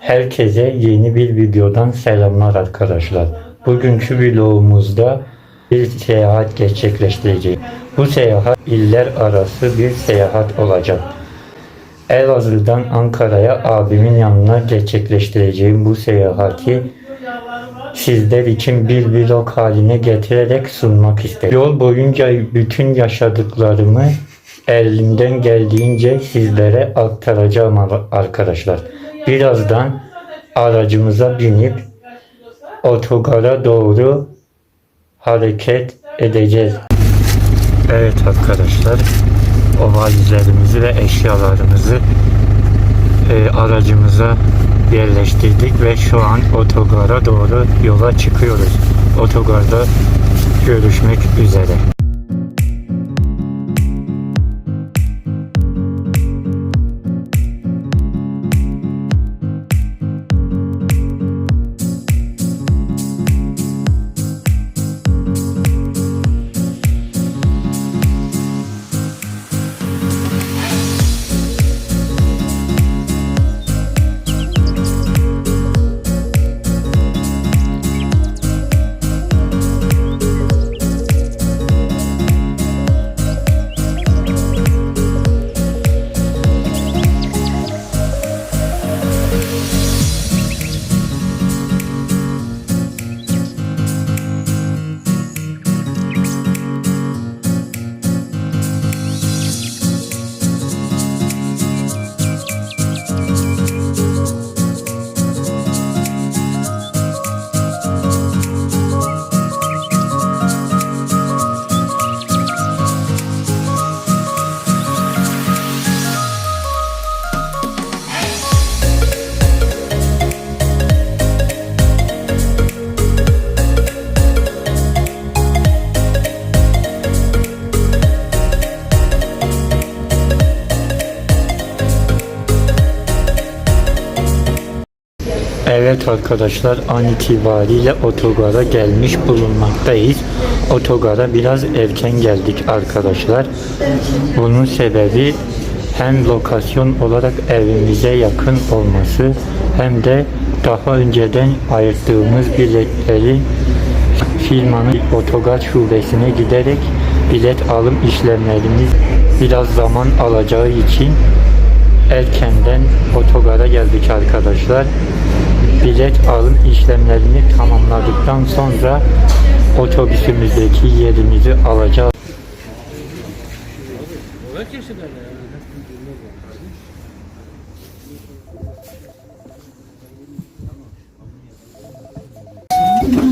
Herkese yeni bir videodan selamlar arkadaşlar. Bugünkü vlogumuzda bir seyahat gerçekleştireceğiz. Bu seyahat iller arası bir seyahat olacak. Elazığ'dan Ankara'ya abimin yanına gerçekleştireceğim bu seyahati sizler için bir vlog haline getirerek sunmak istedim. Yol boyunca bütün yaşadıklarımı elimden geldiğince sizlere aktaracağım ar- arkadaşlar. Birazdan aracımıza binip otogara doğru hareket edeceğiz. Evet arkadaşlar, o valizlerimizi ve eşyalarımızı e, aracımıza yerleştirdik ve şu an otogara doğru yola çıkıyoruz. Otogarda görüşmek üzere. Arkadaşlar an itibariyle otogara gelmiş bulunmaktayız. Otogara biraz erken geldik arkadaşlar. Bunun sebebi hem lokasyon olarak evimize yakın olması hem de daha önceden ayırttığımız biletleri firmanın otogar şubesine giderek bilet alım işlemlerimiz biraz zaman alacağı için erkenden otogara geldik arkadaşlar. Bilet alım işlemlerini tamamladıktan sonra otobüsümüzdeki yerimizi alacağız.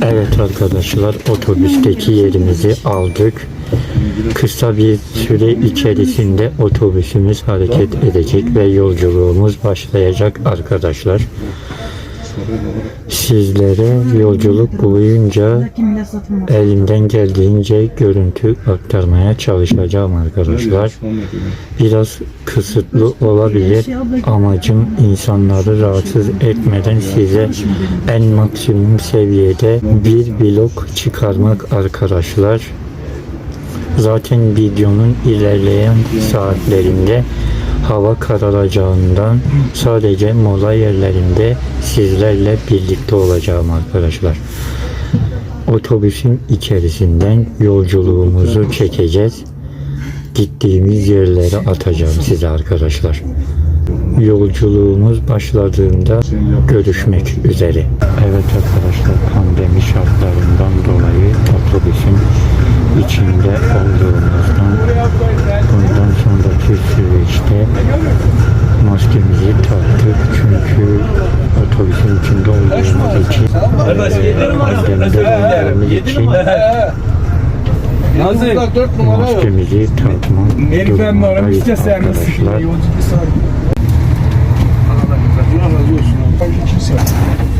Evet arkadaşlar otobüsteki yerimizi aldık. Kısa bir süre içerisinde otobüsümüz hareket edecek ve yolculuğumuz başlayacak arkadaşlar. Sizlere yolculuk boyunca elimden geldiğince görüntü aktarmaya çalışacağım arkadaşlar. Biraz kısıtlı olabilir. Amacım insanları rahatsız etmeden size en maksimum seviyede bir vlog çıkarmak arkadaşlar. Zaten videonun ilerleyen saatlerinde hava kararacağından sadece mola yerlerinde sizlerle birlikte olacağım arkadaşlar. Otobüsün içerisinden yolculuğumuzu çekeceğiz. Gittiğimiz yerlere atacağım size arkadaşlar. Yolculuğumuz başladığında görüşmek üzere. Evet arkadaşlar pandemi şartlarından dolayı otobüsün içinde süreçte maskemizi taktık çünkü otobüsün içinde olduğumuz için pandemide olduğumuz için maskemizi takmak durumundayız arkadaşlar. Allah razı olsun.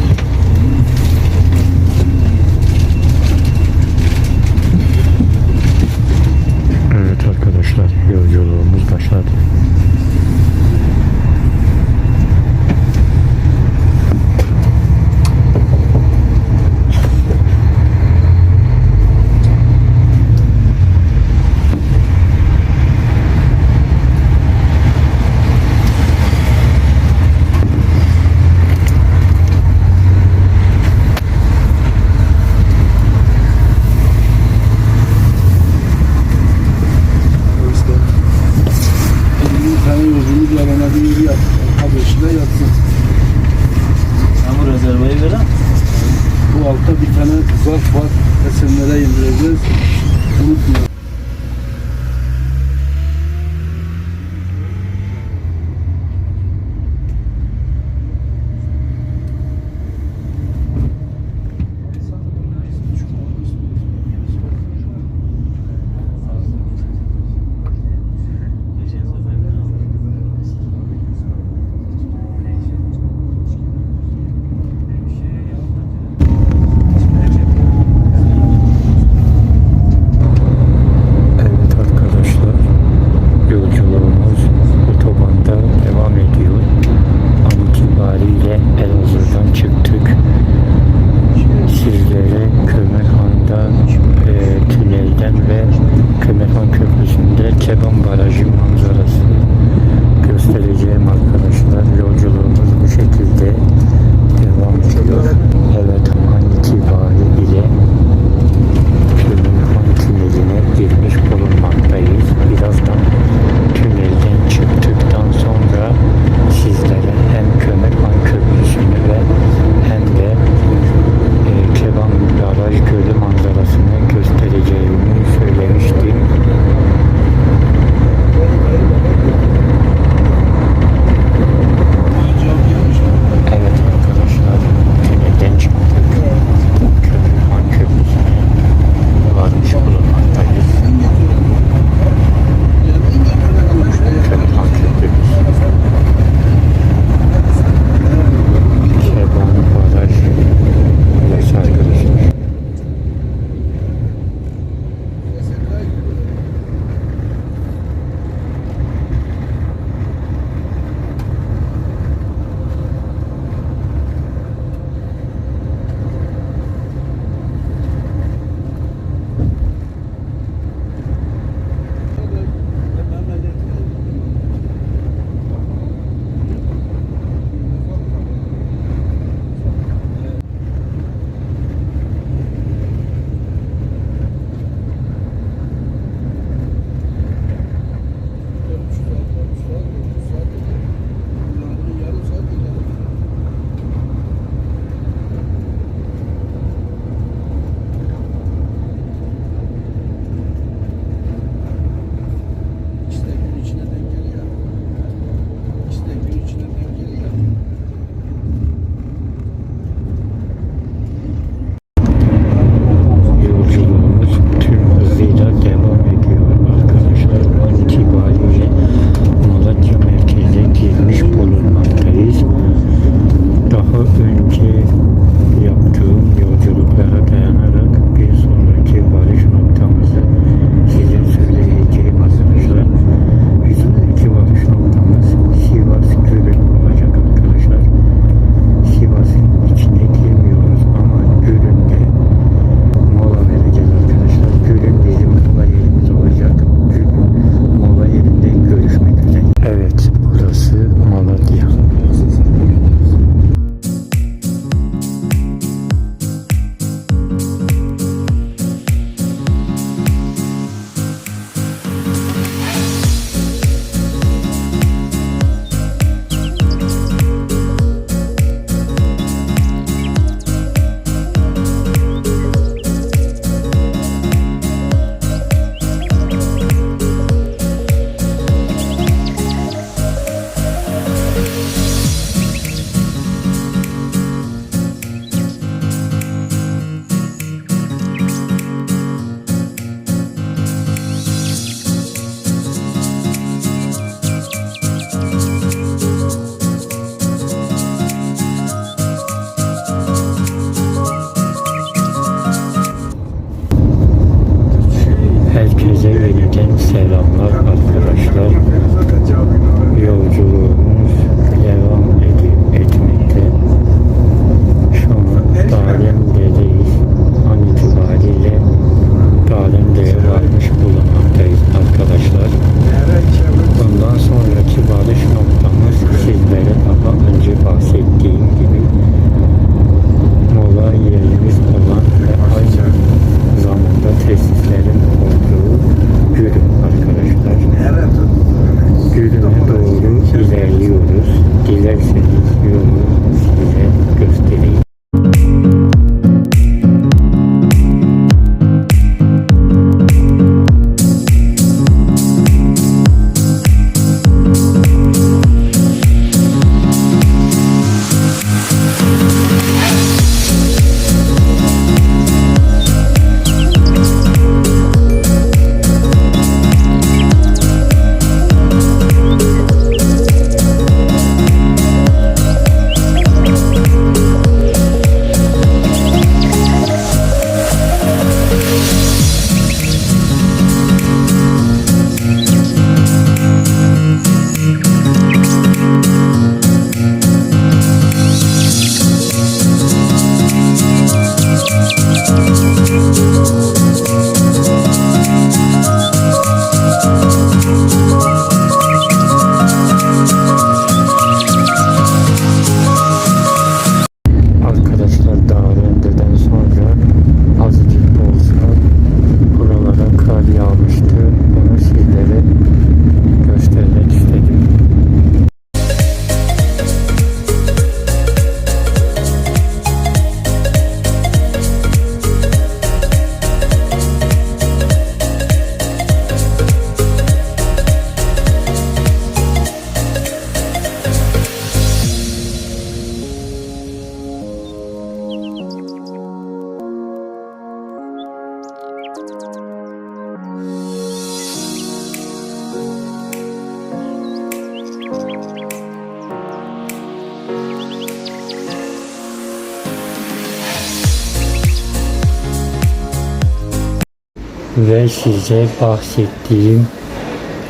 Ve size bahsettiğim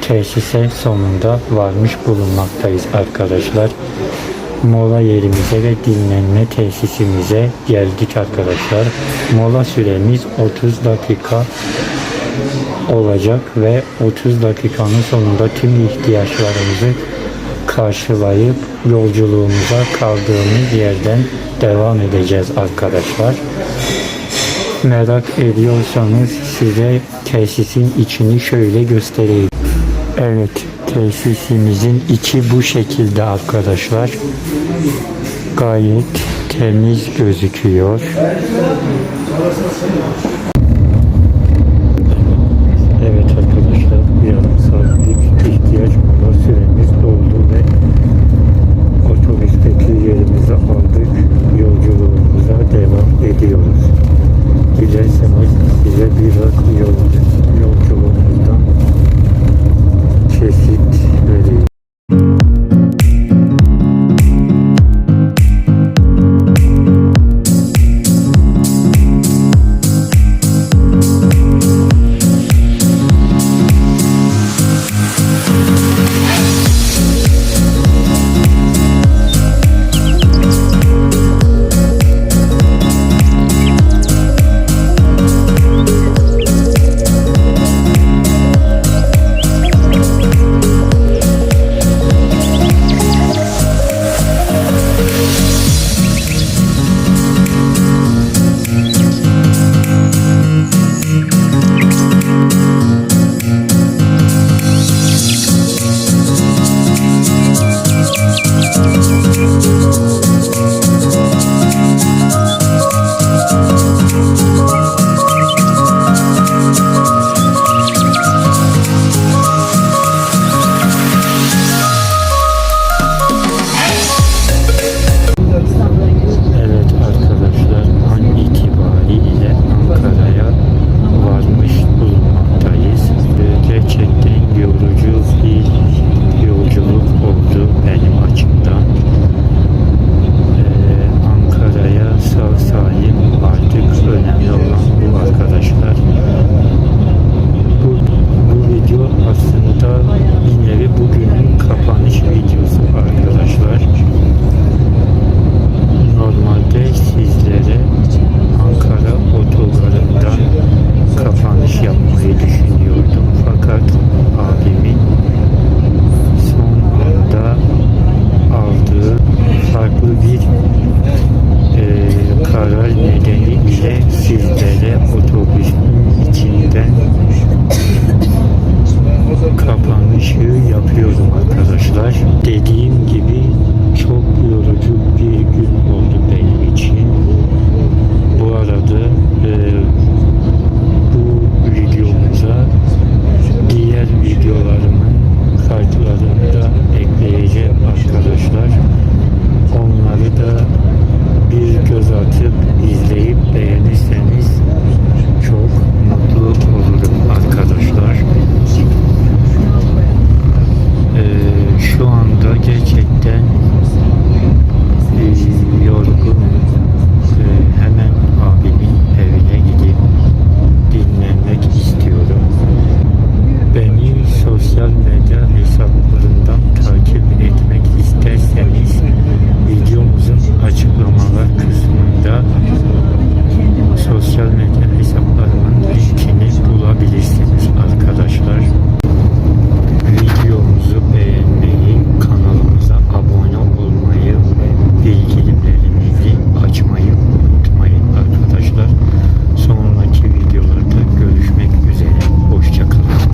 tesise sonunda varmış bulunmaktayız arkadaşlar. Mola yerimize ve dinlenme tesisimize geldik arkadaşlar. Mola süremiz 30 dakika olacak ve 30 dakikanın sonunda tüm ihtiyaçlarımızı karşılayıp yolculuğumuza kaldığımız yerden devam edeceğiz arkadaşlar. Merak ediyorsanız size tesisin içini şöyle göstereyim. Evet, tesisimizin içi bu şekilde arkadaşlar. Gayet temiz gözüküyor. Evet arkadaşlar, bir yarım saatlik ihtiyaç mola süremiz doldu ve otobüsteki yerimizi aldık. Yolculuğumuza devam ediyoruz. Dilerseniz size bir yol, yolculuğumuzdan kesit vereyim. hesaplarından takip etmek isterseniz videomuzun açıklamalar kısmında sosyal medya hesaplarının linkini bulabilirsiniz arkadaşlar.